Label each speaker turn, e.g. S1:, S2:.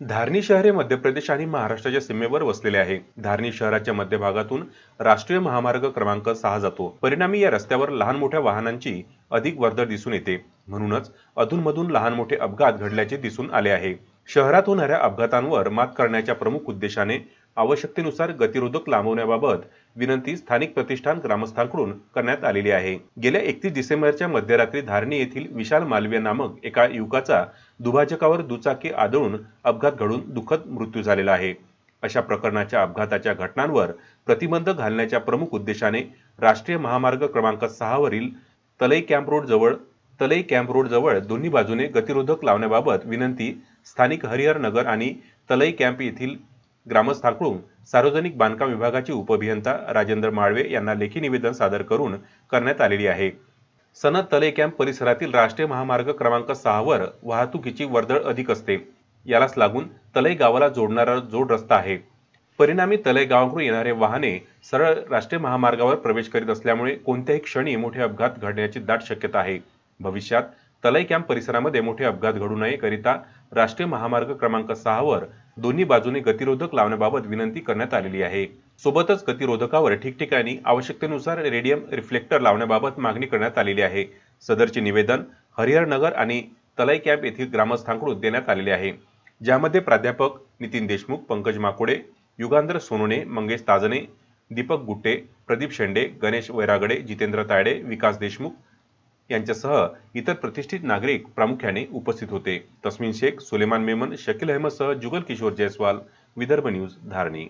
S1: धारणी शहर हे मध्य प्रदेश आणि महाराष्ट्राच्या सीमेवर वसलेले आहे. धारणी शहराच्या मध्यभागातून राष्ट्रीय महामार्ग क्रमांक सहा जातो. परिणामी या रस्त्यावर लहान मोठ्या वाहनांची अधिक वर्दळ दिसून येते. म्हणूनच अधूनमधून लहान मोठे अपघात घडल्याचे दिसून आले आहे. शहरात होणाऱ्या अपघातांवर मात करण्याच्या प्रमुख उद्देशाने आवश्यकतेनुसार गतिरोधक लांबवण्याबाबत विनंती स्थानिक प्रतिष्ठान ग्रामस्थांकडून करण्यात आलेली आहे. गेल्या एकतीस डिसेंबरच्या मध्यरात्री धारणी येथील विशाल मालवीय नामक एका युवकाचा दुभाजकावर दुचाकी आदळून अपघात घडून दुःखद मृत्यू झालेला आहे. अशा प्रकरणाच्या अपघाताच्या घटनांवर प्रतिबंध घालण्याच्या प्रमुख उद्देशाने राष्ट्रीय महामार्ग क्रमांक सहावरील तलई कॅम्प रोड जवळ तलई कॅम्प रोड जवळ दोन्ही बाजूने गतिरोधक लावण्याबाबत विनंती स्थानिक हरिहर नगर आणि तलई कॅम्प येथील ग्रामस्थांकडून सार्वजनिक बांधकाम विभागाचे उपअभियंता राजेंद्र माळवे यांना लेखी निवेदन सादर करून करण्यात आलेली आहे. सनद तले कॅम्प परिसरातील राष्ट्रीय महामार्ग क्रमांक सहावर वाहतुकीची वर्दळ अधिक असते. यालाच लागून तलई गावाला जोडणारा जोड रस्ता आहे. परिणामी तलई गावाकडून येणारे वाहने सरळ राष्ट्रीय महामार्गावर प्रवेश करीत असल्यामुळे कोणत्याही क्षणी मोठे अपघात घडण्याची दाट शक्यता आहे. भविष्यात तलई कॅम्प परिसरामध्ये मोठे अपघात घडू नये करिता राष्ट्रीय महामार्ग क्रमांक सहावर दोन्ही बाजूने गतिरोधक लावण्याबाबत विनंती करण्यात आलेली आहे. सोबतच गतिरोधकावर ठिकठिकाणी आवश्यकतेनुसार रेडियम रिफ्लेक्टर लावण्याबाबत मागणी करण्यात आलेली आहे. सदरचे निवेदन हरिहर नगर आणि तलाई कॅम्प येथील ग्रामस्थांकडून देण्यात आलेले आहे. ज्यामध्ये प्राध्यापक नितीन देशमुख पंकज माकोडे युगांध्र सोनोने मंगेश ताजने दीपक गुट्टे प्रदीप शेंडे गणेश वैरागडे जितेंद्र तायडे विकास देशमुख यांच्यासह इतर प्रतिष्ठित नागरिक प्रामुख्याने उपस्थित होते. तस्मिन शेख सुलेमान मेमन शकील अहमदसह जुगल किशोर जयस्वाल विदर्भ न्यूज धारणी.